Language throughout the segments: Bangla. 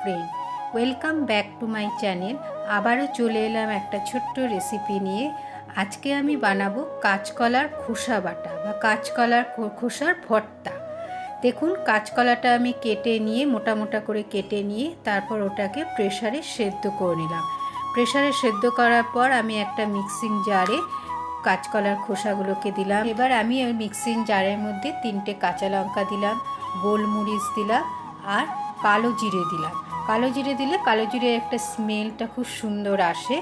Friend welcome back to my channel আবারও চলে এলাম একটা ছোট্ট রেসিপি নিয়ে। আজকে আমি বানাবো কাঁচকলার খোসা বাটা বা কাঁচকলার খোসার ভর্তা। দেখুন, কাঁচকলাটা আমি কেটে নিয়ে, মোটা মোটা করে কেটে নিয়ে, তারপর ওটাকে প্রেসারে সেদ্ধ করে নিলাম। প্রেসারে সেদ্ধ করার পর আমি একটা মিক্সিং জারে কাঁচকলার খোসাগুলোকে দিলাম। এবার আমি ওই মিক্সিং জারের মধ্যে তিনটে কাঁচা লঙ্কা দিলাম, গোলমরিচ দিলাম আর কালো জিরে দিলাম। কালো জিরে দিলে কালো জিরে একটা স্মেলটা খুব সুন্দর আসে।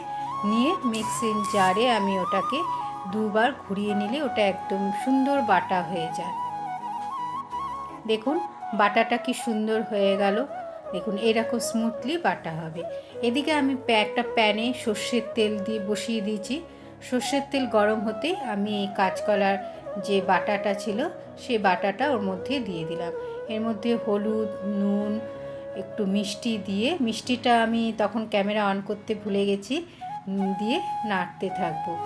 নিয়ে মিক্সিং জারে আমি ওটাকে দুবার ঘুরিয়ে নিলে ওটা একদম সুন্দর বাটা হয়ে যায়। দেখুন, বাটাটা কি সুন্দর হয়ে গেল। দেখুন, এরকম স্মুথলি বাটা হবে। এদিকে আমি একটা প্যানে সর্ষের তেল দিয়ে বসিয়ে দিয়েছি। সর্ষের তেল গরম হতে আমি এই কাঁচকলার যে বাটাটা ছিল সেই বাটাটা ওর মধ্যে দিয়ে দিলাম। এর মধ্যে হলুদ, নুন একটু মিষ্টি দিয়ে, মিষ্টিটা আমি তখন ক্যামেরা অন করতে ভুলে গেছি দিয়ে নাড়তে থাকব।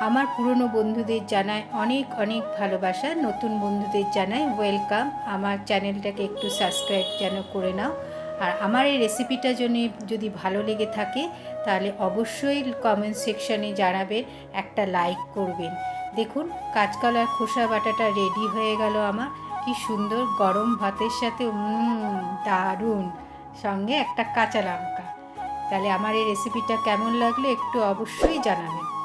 আমার পুরনো বন্ধুদের জানাই অনেক অনেক ভালোবাসা। নতুন বন্ধুদের জানাই ওয়েলকাম। আমার চ্যানেলটাকে একটু সাবস্ক্রাইব যেন করে নাও। আর আমার এই রেসিপিটা জন্য যদি ভালো লেগে থাকে, তাহলে অবশ্যই কমেন্ট সেকশানে জানাবেন, একটা লাইক করবেন। দেখুন, কাঁচকলার খোসা বাটাটা রেডি হয়ে গেল আমার। কি সুন্দর গরম ভাতের সাথে দারুণ। সঙ্গে একটা কাঁচা লঙ্কা। তাহলে আমার এই রেসিপিটা কেমন লাগল একটু অবশ্যই জানাবেন।